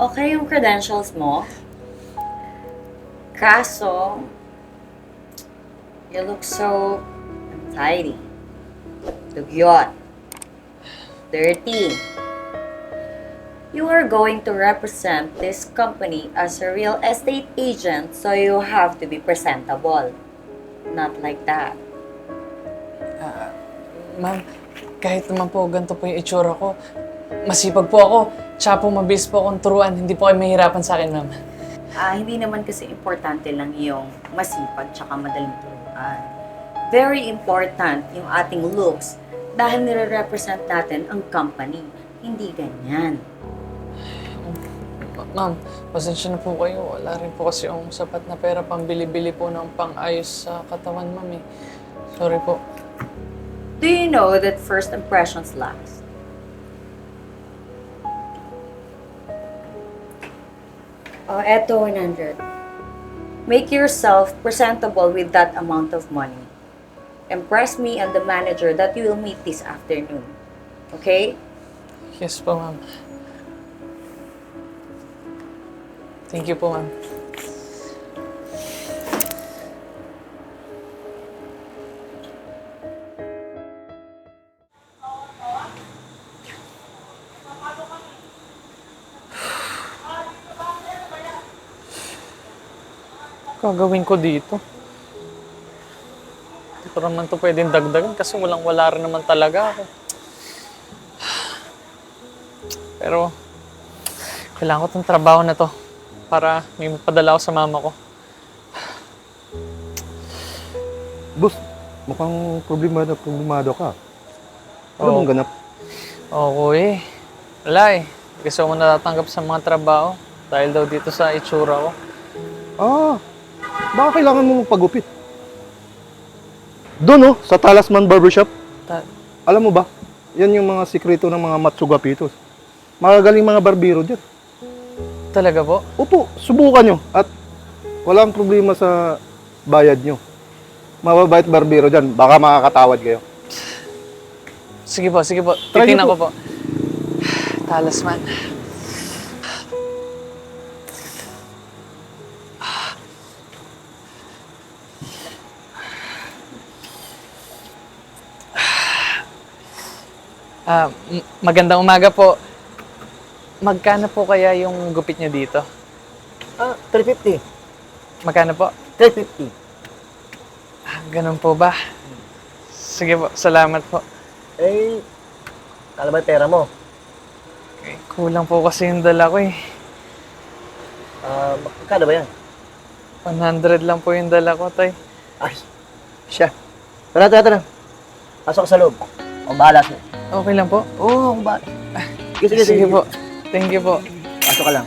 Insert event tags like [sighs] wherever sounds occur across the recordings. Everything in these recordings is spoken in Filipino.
Okay yung credentials mo. Kaso, you look so untidy. Dugyot. Dirty. You are going to represent this company as a real estate agent, so you have to be presentable. Not like that. Ma'am, kahit naman po ganito po yung itsura ko, masipag po ako. Tsaka po mabilis po akong turuan. Hindi po kayo mahirapan sa akin, ma'am. Ah, hindi naman kasi importante lang yung masipag tsaka madaling turuan. Very important yung ating looks dahil nire-represent natin ang company. Hindi ganyan. Ma- Ma'am, pasensya na po kayo. Wala rin po kasi yung sapat na pera pambili-bili po ng pang-ayos sa katawan, ma'am eh. Sorry po. Do you know that first impressions last? Oh, eto 100. Make yourself presentable with that amount of money. Impress me and the manager that you will meet this afternoon. Okay? Yes po, ma'am. Thank you po, ma'am. Gagawin ko dito. Hindi ko naman to pwedeng dagdagan kasi walang wala rin naman talaga ako. Pero, kailangan ko tong trabaho na to para may mapadala ako sa mama ko. Boss, mukhang problemado, problemado ka. Ano Oo. bang ganap? Oo eh. Wala eh. Kasi ako natatanggap sa mga trabaho dahil daw dito sa itsura ko. Ah, baka kailangan mo magpagupit. Doon oh, sa Talasman Barbershop. Ta- Alam mo ba, yan yung mga sikreto ng mga Matsugapitos. Magagaling mga barbero dyan. talaga po? Opo, subukan nyo at walang problema sa bayad nyo. Mababait barbero dyan, baka makakatawad kayo. Sige po, sige po. Try Titingnan ko po. [sighs] Talasman. Ah, m- magandang umaga po. Magkano po kaya yung gupit niyo dito? Ah, 350. Magkano po? 350. Ah, ganun po ba? Sige po, salamat po. Eh, kala ba yung pera mo? Eh, Kulang po kasi yung dala ko eh. Ah, magkano ba yan? 100 lang po yung dala ko, tay. Ay, siya. Tara, tara, tara. Pasok ka sa loob. Ang bahala sa'yo. Okay lang po? Oo, ang bahala. Sige, sige, Sige po. Thank you po. Pasok ka lang.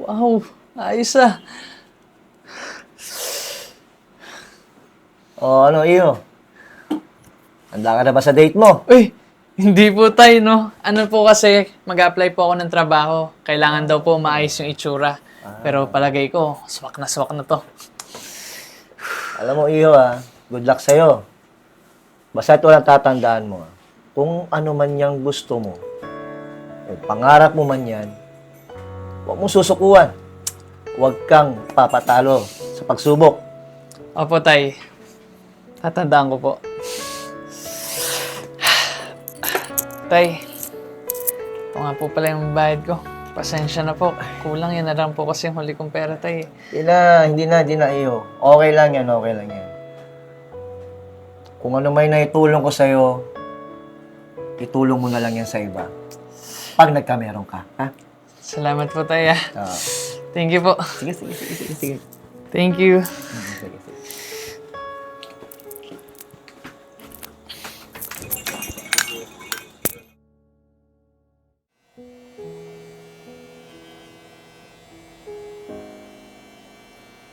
Wow, ayos ah. O, ano, iyo? Handa ka na ba sa date mo? Uy, hindi po tay, no? Ano po kasi, mag-apply po ako ng trabaho. Kailangan daw po maayos yung itsura. Pero palagay ko, swak na swak na to. Alam mo, iyo, ah. Good luck sa'yo. Basta ito lang tatandaan mo, ah. Kung ano man yang gusto mo, eh, pangarap mo man yan, huwag mong susukuan. Huwag kang papatalo sa pagsubok. Opo tay, tatandaan ko po. Tay, ito nga po pala yung bayad ko. Pasensya na po. Kulang yan na lang po kasi yung huli kong pera, tay. Hindi na, hindi na, hindi na iyo. Okay lang yan, okay lang yan. Kung ano may naitulong ko sa'yo, itulong mo na lang yan sa iba. Pag nagkameron ka, ha? Salamat po, tay. ah. Ah, Thank you po. sige, sige, sige, sige, sige. Thank you. Sige,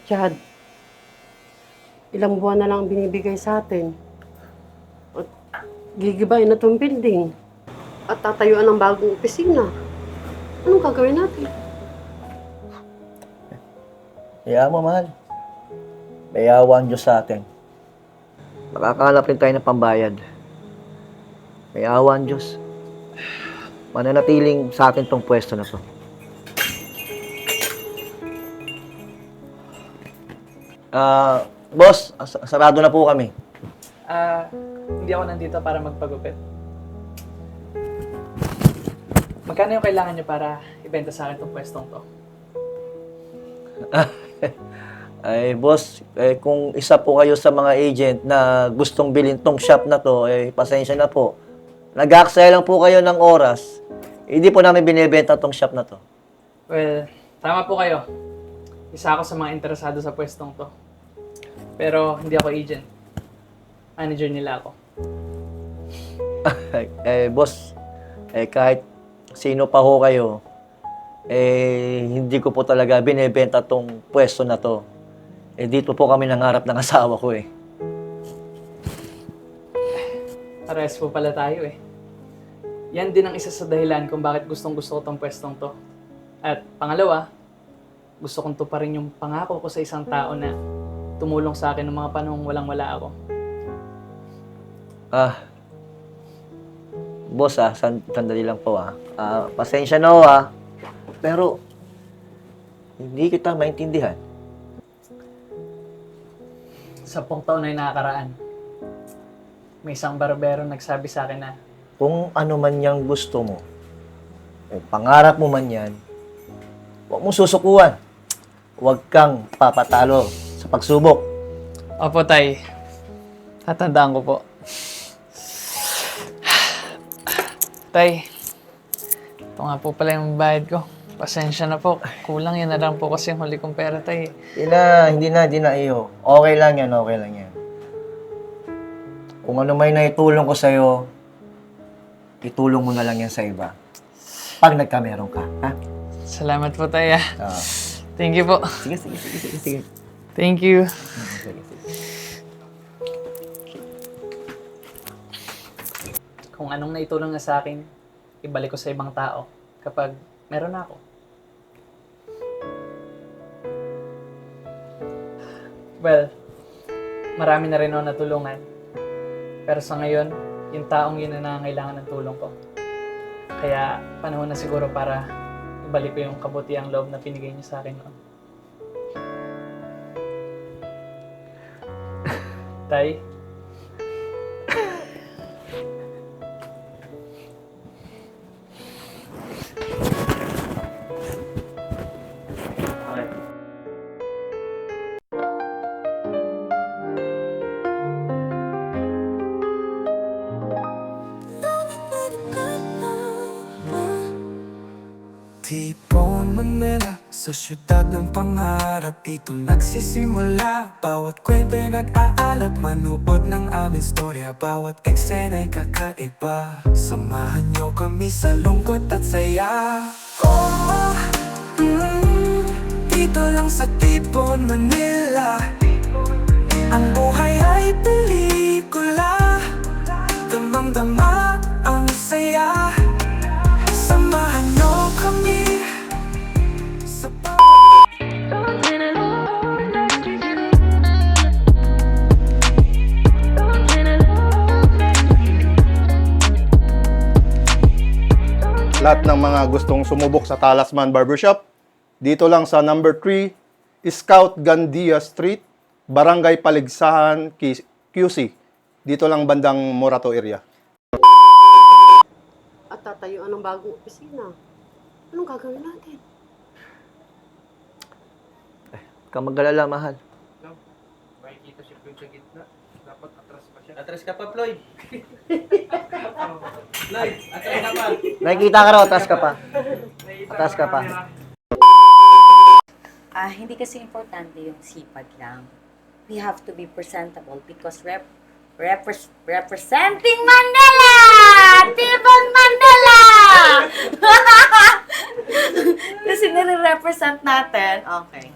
Chad, ilang buwan na lang binibigay sa atin. At gigibayin na itong building. At tatayuan ng bagong opisina. Anong gagawin natin? Kaya mo, mahal. May awa ang Diyos sa atin. Makakahanap rin tayo ng pambayad. May awa ang Diyos. Mananatiling sa atin tong pwesto na to. Ah, boss, as- sarado na po kami. Ah, hindi ako nandito para magpagupit. Magkano yung kailangan nyo para ibenta sa akin itong pwestong to? [laughs] Ay, boss, eh, kung isa po kayo sa mga agent na gustong bilhin tong shop na to, eh, pasensya na po. Nag-aaksaya lang po kayo ng oras. Hindi po namin binibenta tong shop na to. Well, tama po kayo. Isa ako sa mga interesado sa pwestong to. Pero hindi ako agent. Manager nila ako. [laughs] eh, boss, eh, kahit sino pa ho kayo, eh, hindi ko po talaga binibenta tong pwesto na to. Eh, dito po kami nangarap ng asawa ko eh. Pares po pala tayo eh. Yan din ang isa sa dahilan kung bakit gustong gusto ko tong pwestong to. At pangalawa, gusto kong tuparin yung pangako ko sa isang tao na tumulong sa akin ng mga panahong walang-wala ako. Ah, boss ah, san- sandali lang po ah. Ah, pasensya na ho ah. Pero, hindi kita maintindihan. Sampung taon na yung nakakaraan. May isang barbero nagsabi sa akin na Kung ano man yang gusto mo, eh, pangarap mo man yan, huwag mo susukuan. Huwag kang papatalo sa pagsubok. Opo, Tay. Tatandaan ko po. Tay, ito nga po pala yung bayad ko. Pasensya na po. Kulang yan na lang po kasi yung huli kong pera, Tay. Hindi na, hindi na, hindi na iyo. Okay lang yan, okay lang yan. Kung ano may naitulong ko sa'yo, itulong mo na lang yan sa iba. Pag nagkameron ka, ha? Salamat po, Tay. ah. Ah. Thank you po. sige, sige, sige, sige, sige. Thank you. Kung anong naitulong na sa akin, ibalik ko sa ibang tao kapag meron na ako. Well, marami na rin ako natulungan. Pero sa ngayon, yung taong yun na nangangailangan ng tulong ko. Kaya panahon na siguro para ibalik ko yung kabutiang loob na pinigay niyo sa akin noon. Tay, Tipon Manila Sa syudad ng pangarap Ito nagsisimula. Bawat kwento'y nag-aalat Manubod ng aming storya Bawat eksena'y kakaiba. Samahan niyo kami sa lungkot at saya. Oh, mm, dito lang sa Tipon Manila. Ang buhay Lahat ng mga gustong sumubok sa Talasman Barbershop, dito lang sa number 3, Scout Gandia Street, Barangay Paligsahan, QC. Dito lang bandang Morato area. At tatayuan ng bagong opisina. Anong gagawin natin? Ka magalala, mahal. makikita si Floyd sa gitna. Dapat atras. Atras ka pa, Floyd. [laughs] Floyd, atras ka pa. Nakikita ka raw, atas ka pa. Atas ka pa. Ah, hindi kasi importante yung sipag lang. We have to be presentable because rep repres- representing Manila! Tibang Manila! [laughs] kasi nire-represent natin. Okay.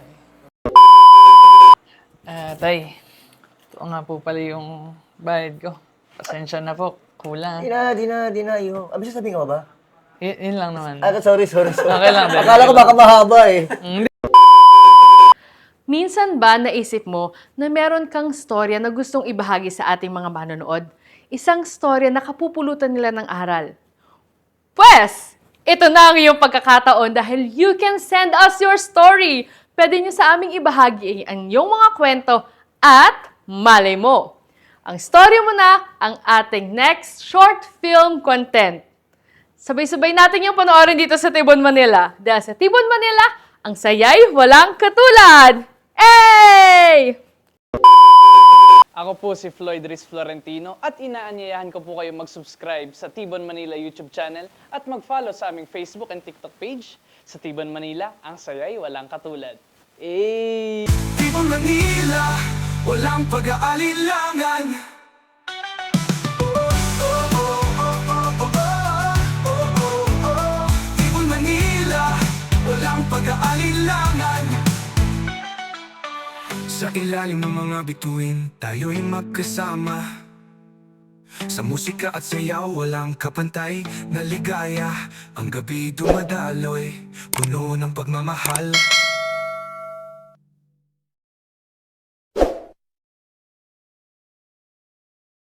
Ah, tay. Ito nga po pala yung bayad ko. Pasensya na po. Kulang. Di na, di na, di na, iyo. Abi, sasabihin ka ba ba? Y- yun lang naman. Ah, sorry, sorry, sorry. Okay lang, Ben. Akala ko baka mahaba eh. Minsan ba naisip mo na meron kang storya na gustong ibahagi sa ating mga manonood? Isang storya na kapupulutan nila ng aral. Pwes, ito na ang iyong pagkakataon dahil you can send us your story. Pwede nyo sa aming ibahagi ang iyong mga kwento at malay mo. Ang story mo na ang ating next short film content. Sabay-sabay natin yung panoorin dito sa Tibon, Manila. Dahil sa Tibon, Manila, ang sayay walang katulad. Hey! Ako po si Floyd Riz Florentino at inaanyayahan ko po kayo mag-subscribe sa Tibon Manila YouTube channel at mag-follow sa aming Facebook and TikTok page sa Tibon Manila, ang sayay walang katulad. Eh! Tibon Manila, walang pag-aalilangan pag-aalilangan Sa ilalim ng mga bituin, tayo'y magkasama. Sa musika at sayaw, walang kapantay na ligaya. Ang gabi dumadaloy, puno ng pagmamahal